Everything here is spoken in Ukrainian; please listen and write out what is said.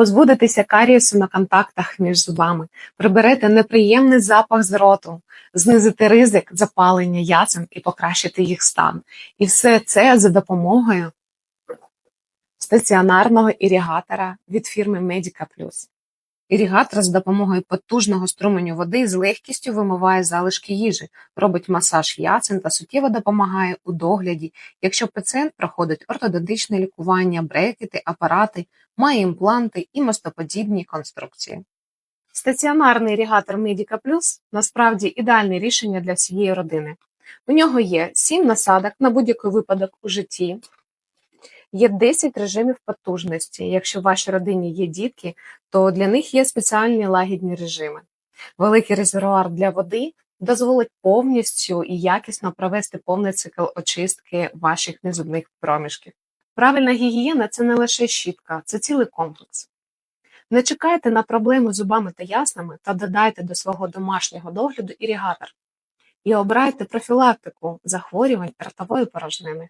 позбудетеся карієсу на контактах між зубами, приберете неприємний запах з роту, знизите ризик запалення ясен і покращити їх стан. І все це за допомогою стаціонарного іригатора від фірми Medica Plus. Іригатор з допомогою потужного струменю води з легкістю вимиває залишки їжі, робить масаж ясен та суттєво допомагає у догляді, якщо пацієнт проходить ортодонтичне лікування, брекети, апарати, має імпланти і мостоподібні конструкції. Стаціонарний іригатор Medica Plus насправді ідеальне рішення для всієї родини. У нього є 7 насадок на будь-який випадок у житті, Є 10 режимів потужності. Якщо в вашій родині є дітки, то для них є спеціальні лагідні режими. Великий резервуар для води дозволить повністю і якісно провести повний цикл очистки ваших незубних проміжків. Правильна гігієна це не лише щітка, це цілий комплекс. Не чекайте на проблеми з зубами та яснами та додайте до свого домашнього догляду іригатор. І обирайте профілактику захворювань ротової порожнини.